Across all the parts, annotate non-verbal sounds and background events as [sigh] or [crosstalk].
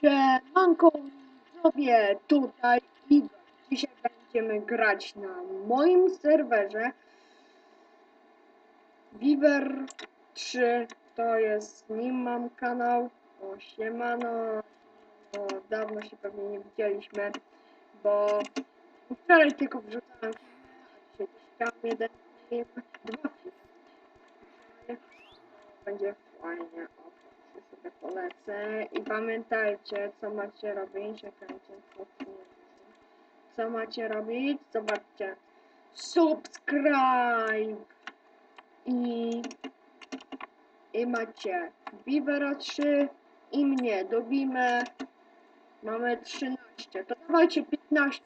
Siemanko sobie tutaj Igor. Dzisiaj będziemy grać na moim serwerze. Viver 3 to jest nim mam kanał. O siemano. Dawno się pewnie nie widzieliśmy bo wczoraj tylko wrzucałem też chciałem jeden film, dwa filmy. Będzie fajnie sobie polecę i pamiętajcie co macie robić będzie co macie robić zobaczcie. Subscribe! I i macie Vivera 3 i mnie. Dobimy mamy 13 to dawajcie 15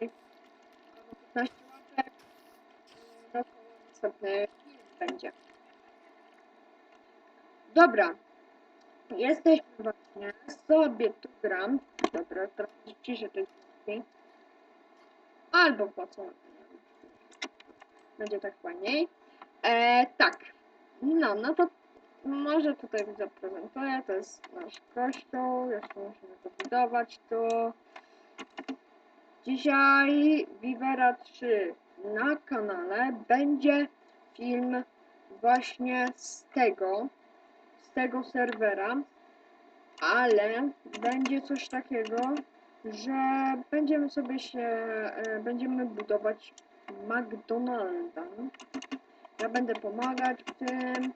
15 subskrypcji albo 15 łapek. No to następny film będzie dobra. Jesteśmy właśnie sobie tu gram dobra trochę ciszę tej drzwi albo po co? Będzie tak fajniej. E, tak. No no to może tutaj zaprezentuję to jest nasz kościół. Jeszcze musimy to budować tu. Dzisiaj Vivera 3 na kanale. Będzie film właśnie z tego tego serwera ale będzie coś takiego, że będziemy sobie się, e, będziemy budować McDonalda. Ja będę pomagać w tym,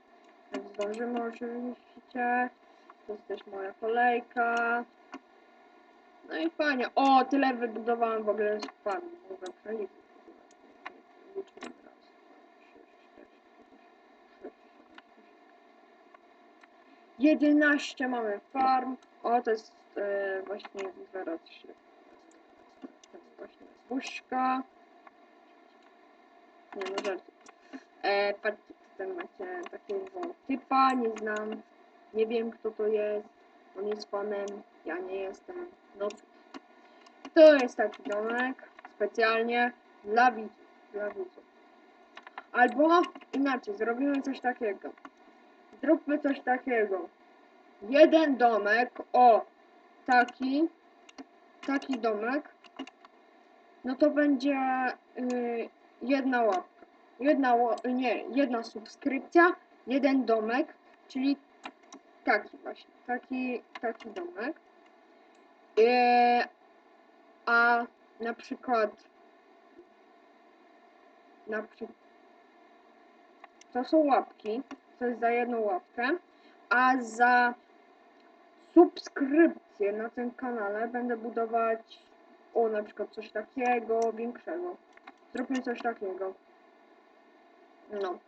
zdążymy oczywiście. To jest też moja kolejka. No i fajnie. O, tyle wybudowałem w ogóle z farm. Mogę przeliczyć. 11 mamy farm. O, to jest e, właśnie Vivera 3. To jest właśnie buźka. Nie no, żart. E, patrzcie, tutaj macie takiego typa, nie znam. Nie wiem kto to jest. On jest fanem, ja nie jestem. No. To jest taki domek specjalnie dla widzów. Dla widzów. Albo inaczej, zrobimy coś takiego. Zróbmy coś takiego jeden domek, o, taki, taki domek, no to będzie y, jedna łapka. Jedna, nie, jedna subskrypcja, jeden domek, czyli taki właśnie, taki, taki domek. Y, a na przykład, na przykład, to są łapki, jest za jedną łapkę, a za subskrypcję na tym kanale będę budować o na przykład coś takiego większego. Zróbmy coś takiego. No.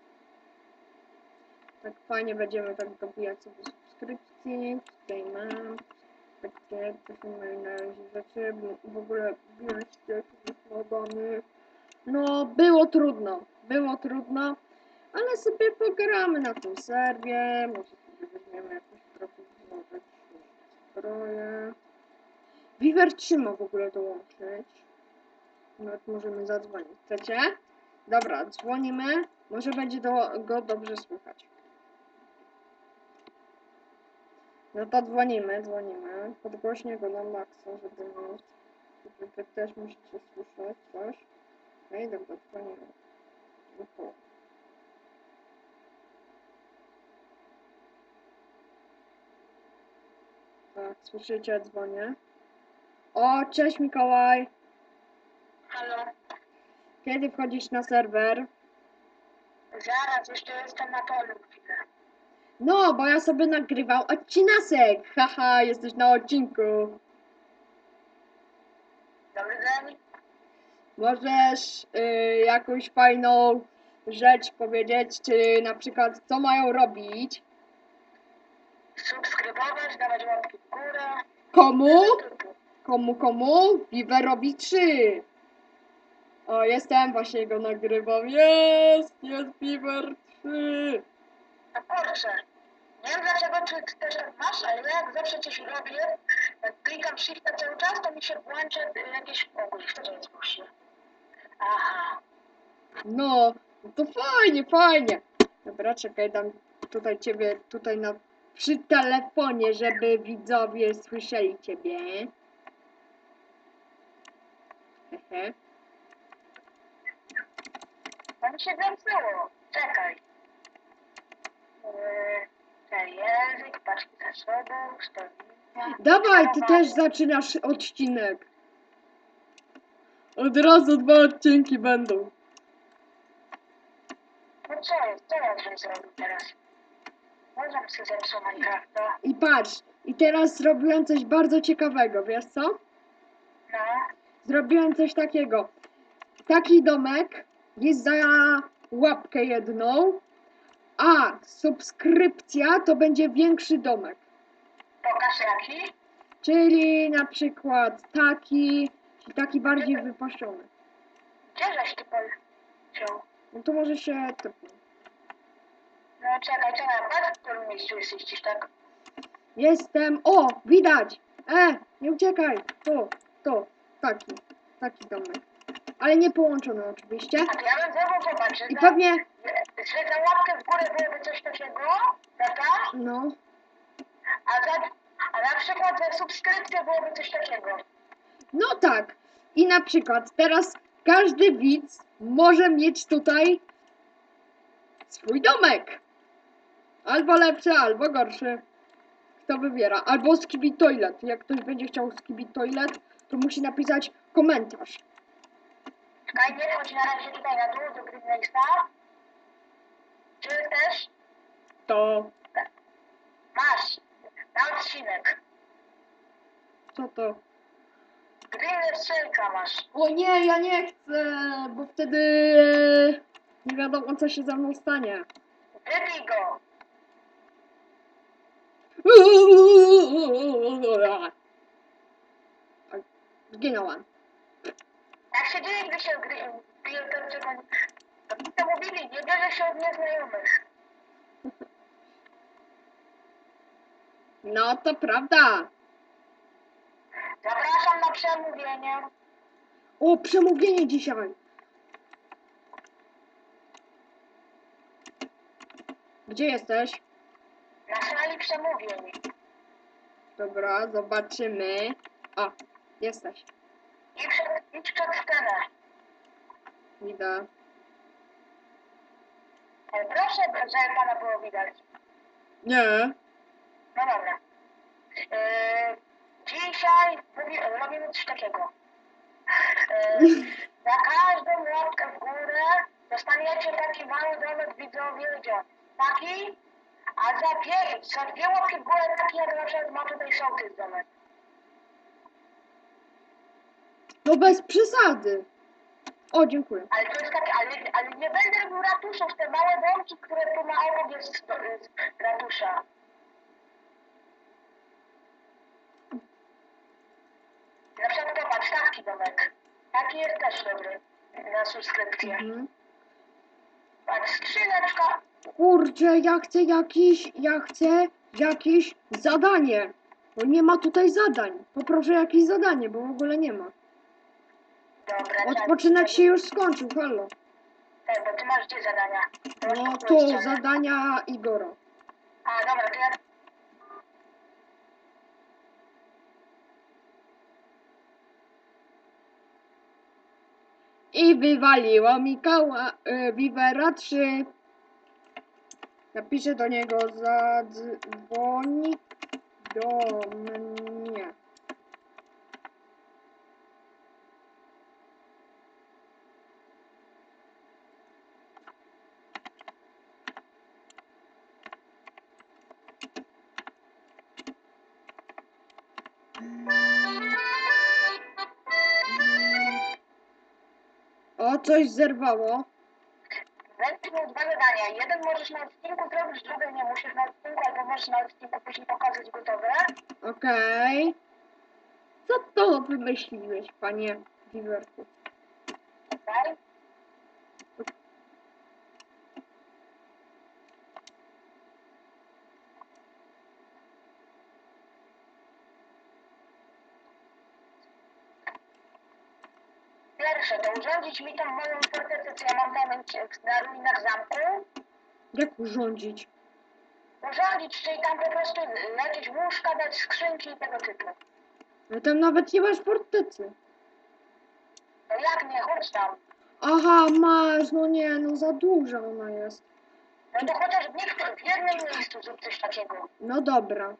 Tak fajnie będziemy tak dobijać sobie subskrypcji. Tutaj mam takie, to są moje na rzeczy. W ogóle biłem się. No, było trudno. Było trudno. Ale sobie pogramy na tym serwie. Może sobie weźmiemy jakąś trochę znowu zbroję. Viver trzyma w ogóle dołączyć. Nawet możemy zadzwonić. Chcecie? Dobra, dzwonimy. Może będzie do, go dobrze słychać. No to dzwonimy, dzwonimy. Podgłośnie go na maksa, żeby mieć. Wy też musicie słyszeć coś. No i dobra, dzwonimy. Oho. Tak, słyszycie, dzwonię. O, cześć Mikołaj. Halo, Kiedy wchodzisz na serwer? zaraz, jeszcze jestem na polu chwilę. No, bo ja sobie nagrywał odcinasek. Haha, jesteś na odcinku. Dobry dzień. Możesz y, jakąś fajną rzecz powiedzieć, czy na przykład co mają robić? Subskrybować, dawać łapki w górę. Komu? Komu, komu? Viverowi 3. O, jestem, właśnie go nagrywam. Jest, jest Viver 3. No kurczę, nie wiem dlaczego czy też tak masz, ale ja jak zawsze coś robię, jak klikam shifta cały czas, to mi się włącza jakieś... O kurczę, kto to jest właśnie? Aha, No, no to fajnie, fajnie. Dobra, czekaj, dam tutaj ciebie tutaj na przy telefonie, żeby widzowie słyszeli ciebie. Hehe. To mi się zepsuło. Czekaj. Ten język, paczki zasobów, sterownia. Dawaj, ty też zaczynasz odcinek. Od razu dwa odcinki będą. No co? Co ja zrobił teraz? Minecrafta. I patrz, i teraz zrobiłem coś bardzo ciekawego, wiesz co? No. Zrobiłem coś takiego. Taki domek jest za łapkę jedną, a subskrypcja to będzie większy domek. Pokaż jaki. Czyli na przykład taki, taki bardziej wypasiony. Gdzie żeś ty poleciał? No to może się tepnę. No czekaj, czekaj, patrz w którym miejscu jesteś gdzieś tak. Jestem. O, widać! E, nie uciekaj! To, to, taki, taki domek. Ale nie połączony oczywiście. A to ja bym znowu zobaczył. I pewnie, Że łapkę w górę byłoby coś takiego, prawda? no, A, za, a na przykład za subskrypcję byłoby coś takiego. no tak. I na przykład teraz każdy widz może mieć tutaj swój domek. Albo lepszy, albo gorszy. Kto wybiera. Albo skibi toilet. Jak ktoś będzie chciał skibi toilet, to musi napisać komentarz. Czekaj, nie chodź na razie tutaj na dół do Greenwaxa. Czy też? To, Masz. Na odcinek. co to? Strzelka masz. O nie, ja nie chcę, bo wtedy nie wiadomo co się ze mną stanie. Wybij go. Zginąłem. Jak się dzieje, gdy się bije to czego... To mówili, nie bierze się od nieznajomych. No to prawda. Zapraszam na przemówienie. O, przemówienie dzisiaj. Gdzie jesteś? Na sali przemówień. Dobra, zobaczymy. O, jesteś. I przed, idź przed scenę. Idę. E, Proszę, żeby pana było widać. Nie. No dobra. E, dzisiaj mówi, robimy coś takiego. E, [laughs] za każdą łapkę w górę dostaniecie taki mały domek widzowie, taki, a za dwie, za dwie łapki w górę taki jak na przykład ma tutaj sołtys domek. No bez przesady. O, dziękuję. Ale to jest takie, ale, ale nie będę robił ratuszów, te małe domki, które tu na obok jest jest ratusza. Na przykład to patrz, taki domek. Taki jest też dobry na subskrypcję. Mhm. Patrz, skrzyneczka. Kurczę, ja chcę jakiś, ja chcę jakieś zadanie. Bo nie ma tutaj zadań. Poproszę jakieś zadanie, bo w ogóle nie ma. Dobra, Odpoczynek się już skończył, halo. Tak, bo ty masz gdzie zadania? Masz No po to prostu- zadania Igora. A, dobra, to ja... I wywaliło Mikoła, y, Vivera 3. Napiszę do niego, zadzwoni do mnie. O, coś zerwało. Będziesz miał dwa zadania. Jeden możesz na odcinku zrobić, drugie nie musisz na odcinku, albo możesz na odcinku później pokazać gotowe. Okej. Co to wymyśliłeś, panie Viverku? Okej? Pierwsze, to urządzić mi tą moją fortecę, co ja mam tam na ruinach zamku. Jak urządzić? porządzić, czyli tam po prostu jakieś łóżka dać, skrzynki i tego typu. Ale tam nawet nie masz fortecy. No jak nie, chodź tam. Aha, masz, no nie, no za duża ona jest. No to chociaż w, niektórych, w jednym miejscu zrób coś takiego. No dobra.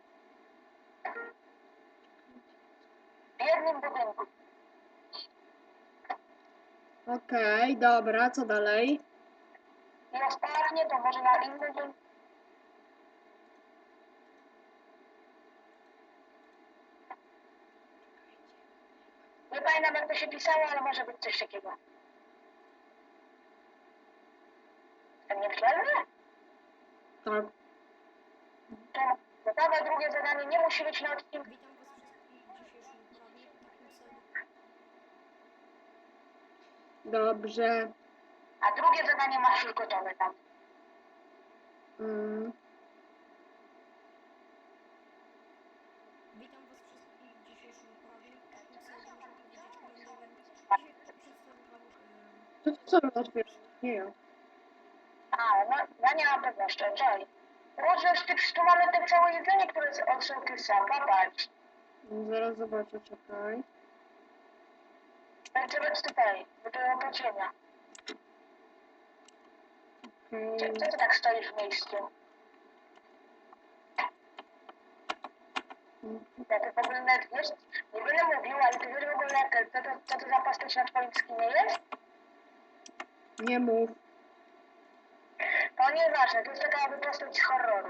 W jednym budynku. Okej, dobra, co dalej? I ostatnie to może na innym dzień. Nie pamiętam jak to się pisało, ale może być coś takiego. Ten nieprzyjemny? Tak. To gotowe drugie zadanie nie musi być na odcinku. Witam Was wszystkich w dzisiejszym prawie takim celu. Dobrze. A drugie zadanie masz już gotowe tam. Mm. Witam Was wszystkich w dzisiejszym To co? Nie ja. A, no ja nie mam pewności, czekaj. Rozwiąż ty, tu mamy te całe jedzenie, które jest od sołtysa, popatrz. Zaraz zobaczę, czekaj. Będzie być tutaj, do tego opłacenia. Okej. Co ty tak stoisz w miejscu? Ja ty w ogóle nawet wiesz, nie będę mówił, ale ty wiesz w ogóle, to, co, to, co to za postać na twoim skinie jest? Nie mów. To nieważne, to jest taka jakby postać z horroru.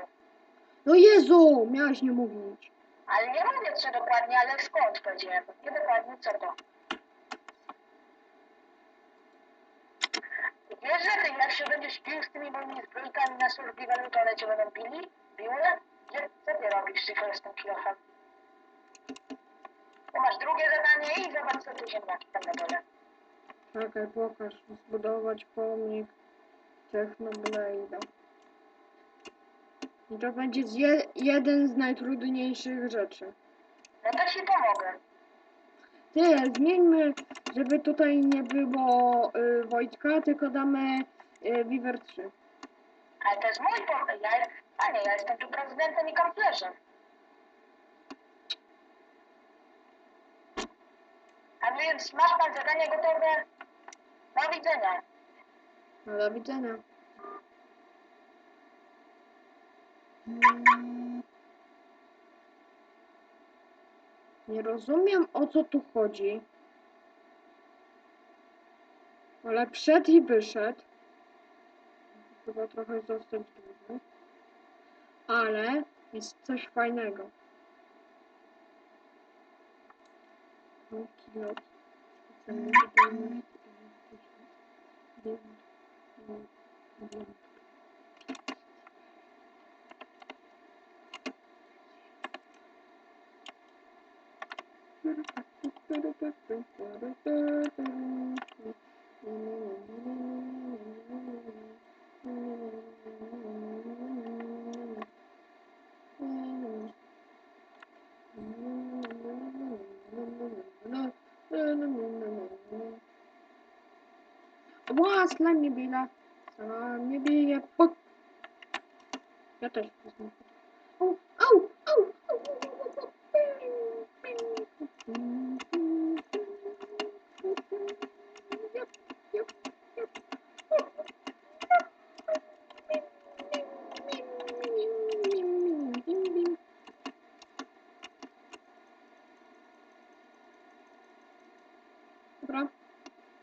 No Jezu, miałaś nie mówić. Ale nie mówię co dokładnie, ale skąd powiedziałem. Nie dokładnie co to. Wiesz, że ty jak się będziesz bił z tymi moimi zbrojkami na służbie waluty, one cię będą bili? Biły? Gdzie, co ty robisz tylko z tym kilofem? Masz drugie zadanie i zobacz co tu ziemniaki tam na dole. Czekaj, pokaż. Zbudować pomnik Technoblade'a. I to będzie z je, jeden z najtrudniejszych rzeczy. No to ci pomogę. Ty, zmieńmy, żeby tutaj nie było y, Wojtka, tylko damy y, Viver 3. Ale to jest mój pomysł. Ja, panie, ja jestem tu prezydentem i kanclerzem. A więc masz pan zadanie gotowe? Do widzenia. No do widzenia. Mm. Nie rozumiem o co tu chodzi. Ale wszedł i wyszedł. Chyba trochę zostać dłużej. Ale jest coś fajnego. Thank you.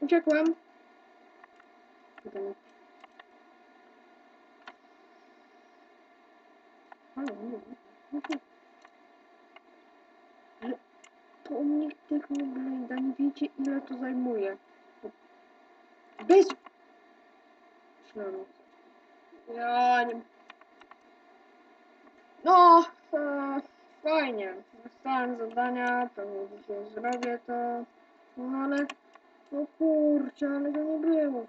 Uciekłem. Dobra. Ale nie, nie, nie. Ale pomnik Technoblade'a, nie wiecie ile to zajmuje. Bez... Ja nie... No, e, fajnie. Dostałem zadania, pewnie dzisiaj zrobię to. No ale... No kurczę, ale to nie było.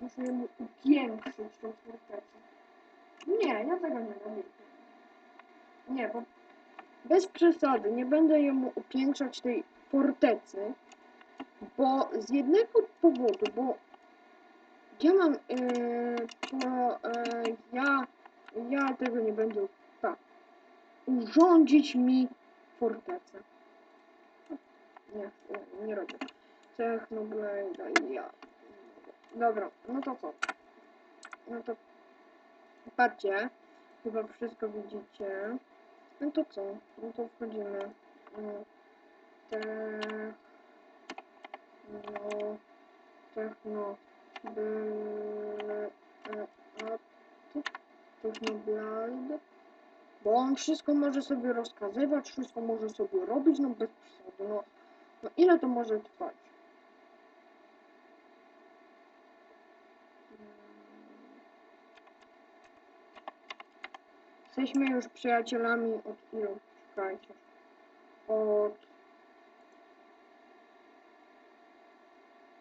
Muszę mu upiększyć tą fortecę. Nie, ja tego nie robię. Nie, bo bez przesady nie będę jemu upiększać tej fortecy, bo z jednego powodu, bo Ja mam, yy, yy, ja, ja tego nie będę, tak, urządzić mi fortecę. Nie, nie, nie robię. Technoblade ja. Dobra, no to co? No to patrzcie, chyba wszystko widzicie. No to co? No to wchodzimy. No, te... No... Techno... A, tu? Technoblade. Bo on wszystko może sobie rozkazywać, wszystko może sobie robić, no bez przesady, no. No ile to może trwać? Jesteśmy już przyjacielami od ilu? Czekajcie. Od...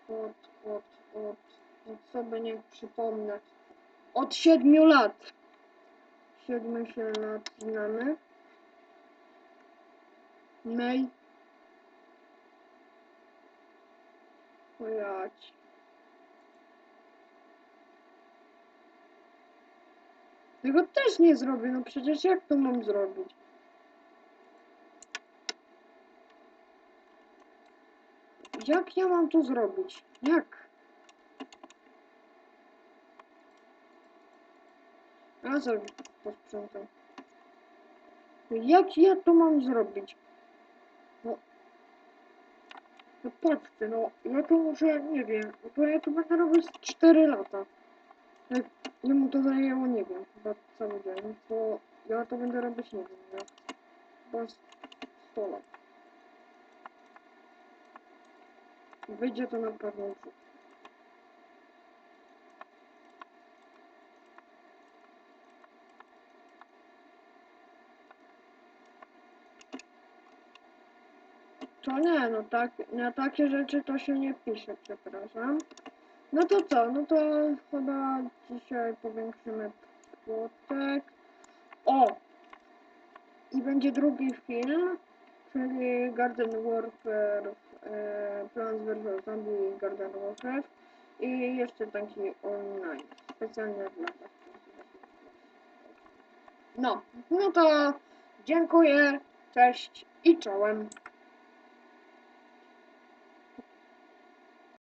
Od, od, od... Od sobie niech przypomnę. Od siedmiu lat. Siedmiu się lat znamy. Nej. Pojać. Tego też nie zrobię, no przecież jak to mam zrobić? Jak ja mam to zrobić? Jak? A sobie posprzątam. Jak ja to mam zrobić? No, no patrzcie, no ja to muszę, nie wiem, bo ja to będę robić 4 lata. Jak jemu to zajęło, nie wiem, chyba cały dzień, to ja to będę robić, nie wiem, jak chyba z 100 lat. Wyjdzie to na pewno To nie, no tak, na takie rzeczy to się nie pisze, przepraszam. No to co, no to chyba dzisiaj powiększymy płotek. O! I będzie drugi film, czyli Garden Warfare, e, Plants vs. Zombie Garden Warfare i jeszcze taki online, specjalnie dla was. No, no to dziękuję, cześć i czołem.